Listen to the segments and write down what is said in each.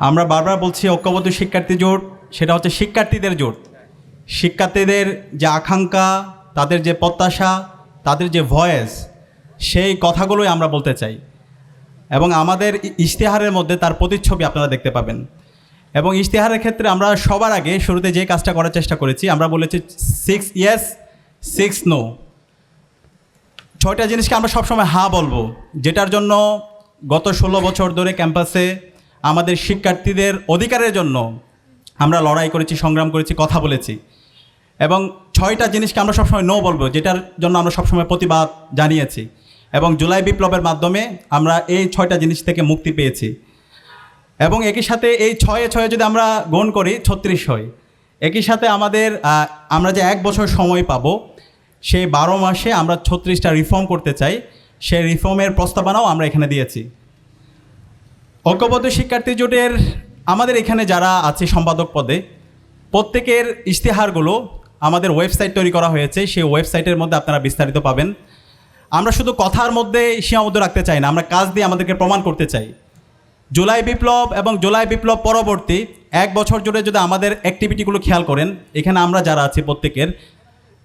আমরা বারবার বলছি ঐক্যবদ্ধ শিক্ষার্থী জোট, সেটা হচ্ছে শিক্ষার্থীদের জোট। শিক্ষার্থীদের যে আকাঙ্ক্ষা, তাদের যে প্রত্যাশা, তাদের যে ভয়েস, সেই কথাগুলোই আমরা বলতে চাই। এবং আমাদের ইশতেহারের মধ্যে তার প্রতিচ্ছবি আপনারা দেখতে পাবেন। এবং ইশতেহারের ক্ষেত্রে আমরা সবার আগে শুরুতে যে কাজটা করার চেষ্টা করেছি, আমরা বলেছি সিক্স ইয়েস সিক্স নো ছয়টা জিনিসকে আমরা সবসময় হা বলব, যেটার জন্য গত ষোলো বছর ধরে ক্যাম্পাসে আমাদের শিক্ষার্থীদের অধিকারের জন্য আমরা লড়াই করেছি, সংগ্রাম করেছি, কথা বলেছি। এবং ছয়টা জিনিসকে আমরা সবসময় নো বলব, যেটার জন্য আমরা সবসময় প্রতিবাদ জানিয়েছি। এবং জুলাই বিপ্লবের মাধ্যমে আমরা এই ছয়টা জিনিস থেকে মুক্তি পেয়েছি। এবং একই সাথে এই ছয়ে ছয়ে যদি আমরা গ্রহণ করি, ছত্রিশ হয় একই সাথে আমাদের আমরা যে এক বছর সময় পাবো, সেই বারো মাসে আমরা ছত্রিশটা রিফর্ম করতে চাই। সেই রিফর্মের প্রস্তাবনাও আমরা এখানে দিয়েছি। ঐক্যবদ্ধ শিক্ষার্থী জোটের আমাদের এখানে যারা আছে সম্পাদক পদে, প্রত্যেকের ইশতেহারগুলো আমাদের ওয়েবসাইট তৈরি করা হয়েছে। সেই ওয়েবসাইটের মধ্যে আপনারা বিস্তারিত পাবেন। আমরা শুধু কথার মধ্যে সীমাবদ্ধ রাখতে চাই না, আমরা কাজ দিয়ে আমাদেরকে প্রমাণ করতে চাই। জুলাই বিপ্লব এবং জুলাই বিপ্লব পরবর্তী এক বছর জুড়ে যদি আমাদের অ্যাক্টিভিটিগুলো খেয়াল করেন, এখানে আমরা যারা আছি প্রত্যেকের,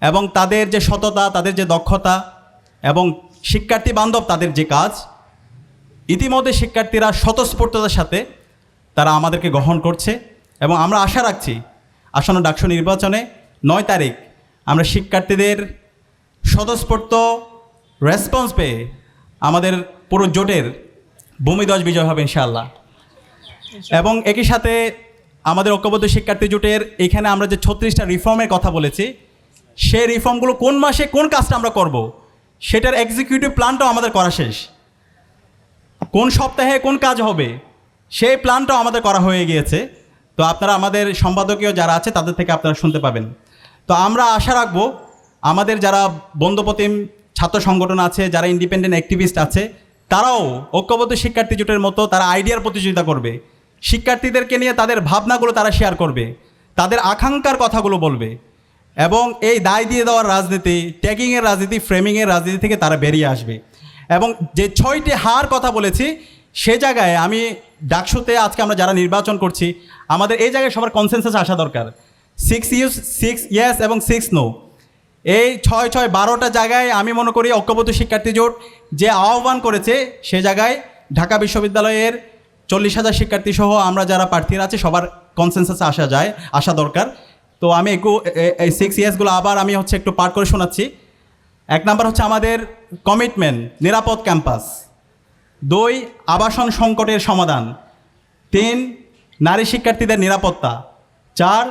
এবং তাদের যে সততা, তাদের যে দক্ষতা, এবং শিক্ষার্থী বান্ধব তাদের যে কাজ ইতিমধ্যে শিক্ষার্থীরা স্বতঃস্ফূর্ততার সাথে তারা আমাদেরকে গ্রহণ করছে এবং আমরা আশা রাখছি আসন্ন ডাকসু নির্বাচনে নয় তারিখ আমরা শিক্ষার্থীদের স্বতঃস্ফূর্ত রেসপন্স পেয়ে আমাদের পুরো জোটের ভূমিধ্বজ বিজয় হবে ইনশাআল্লাহ। এবং একই সাথে আমাদের ঐক্যবদ্ধ শিক্ষার্থী জোটের এখানে আমরা যে ছত্রিশটা রিফর্মের কথা বলেছি, সেই রিফর্মগুলো কোন মাসে কোন কাজটা আমরা করব, সেটার এক্সিকিউটিভ প্ল্যানটাও আমাদের করা শেষ। কোন সপ্তাহে কোন কাজ হবে? সেই প্ল্যানটাও আমাদের করা হয়ে গিয়েছে। তো আপনারা আমাদের সম্পাদকীয় যারা আছে, তাদের থেকে আপনারা শুনতে পাবেন। তো আমরা আশা রাখব, আমাদের যারা বন্ধুপ্রতিম ছাত্র সংগঠন আছে, যারা ইন্ডিপেন্ডেন্ট অ্যাক্টিভিস্ট আছে, তারাও ঐক্যবদ্ধ শিক্ষার্থী জোটের মতো তারা আইডিয়ার প্রতিযোগিতা করবে। শিক্ষার্থীদেরকে নিয়ে তাদের ভাবনাগুলো তারা শেয়ার করবে। তাদের আকাঙ্ক্ষার কথাগুলো বলবে। এবং এই দায় দিয়ে দেওয়ার রাজনীতি ট্যাগিংয়ের রাজনীতি ফ্রেমিংয়ের রাজনীতি থেকে তারা বেরিয়ে আসবে। এবং যে ছয়টি হার কথা বলেছি, সে জায়গায় আমি ডাকসুতে আজকে আমরা যারা নির্বাচন করছি, আমাদের এই জায়গায় সবার কনসেন্সাস আসা দরকার। সিক্স ইউস সিক্স ইয়েস এবং সিক্স নো এই ছয় ছয়, বারোটা জায়গায় আমি মনে করি ঐক্যবদ্ধ শিক্ষার্থী জোট যে আহ্বান করেছে, সে জায়গায় ঢাকা বিশ্ববিদ্যালয়ের চল্লিশ হাজার শিক্ষার্থী সহ আমরা যারা প্রার্থীরা আছে, সবার কনসেন্সাসে আসা যায়, আসা দরকার। তো আমি একটু সিক্স ইয়ার্সগুলো আবার আমি হচ্ছে একটু পাঠ করে শোনাচ্ছি। এক নাম্বার হচ্ছে আমাদের কমিটমেন্ট নিরাপদ ক্যাম্পাস দুই, আবাসন সংকটের সমাধান। তিন, নারী শিক্ষার্থীদের নিরাপত্তা। চার,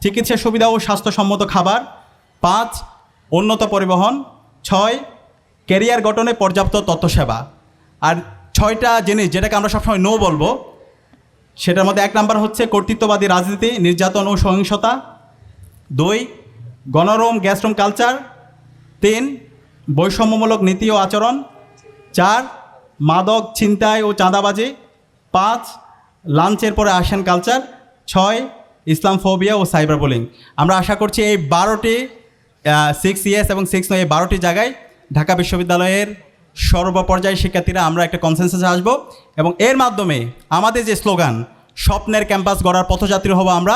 চিকিৎসা সুবিধা ও স্বাস্থ্যসম্মত খাবার। পাঁচ, উন্নত পরিবহন। ছয় ক্যারিয়ার গঠনে পর্যাপ্ত তথ্যসেবা। আর ছয়টা জিনিস যেটাকে আমরা সবসময় নো বলব, সেটার মধ্যে এক নাম্বার হচ্ছে কর্তৃত্ববাদী রাজনীতি, নির্যাতন ও সহিংসতা। দুই, গণরম, গ্যাসরুম কালচার। তিন, বৈষম্যমূলক নীতি ও আচরণ। চার, মাদক ছিনতাই ও চাঁদাবাজি। পাঁচ, লাঞ্চের পরে আসেন কালচার ছয় ইসলাম ফোবিয়া ও সাইবার বুলিং আমরা আশা করছি এই বারোটি সিক্স ইয়েস এবং সিক্স নয়, এই বারোটি জায়গায় ঢাকা বিশ্ববিদ্যালয়ের সর্বপর্যায়ের শিক্ষার্থীরা আমরা একটা কনসেন্সাসে আসব এবং এর মাধ্যমে আমাদের যে স্লোগান, স্বপ্নের ক্যাম্পাস গড়ার পথযাত্রী হব আমরা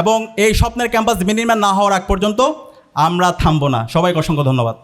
এবং এই স্বপ্নের ক্যাম্পাস বিনির্মাণ না হওয়ার আগ পর্যন্ত আমরা থামবো না। সবাইকে অসংখ্য ধন্যবাদ।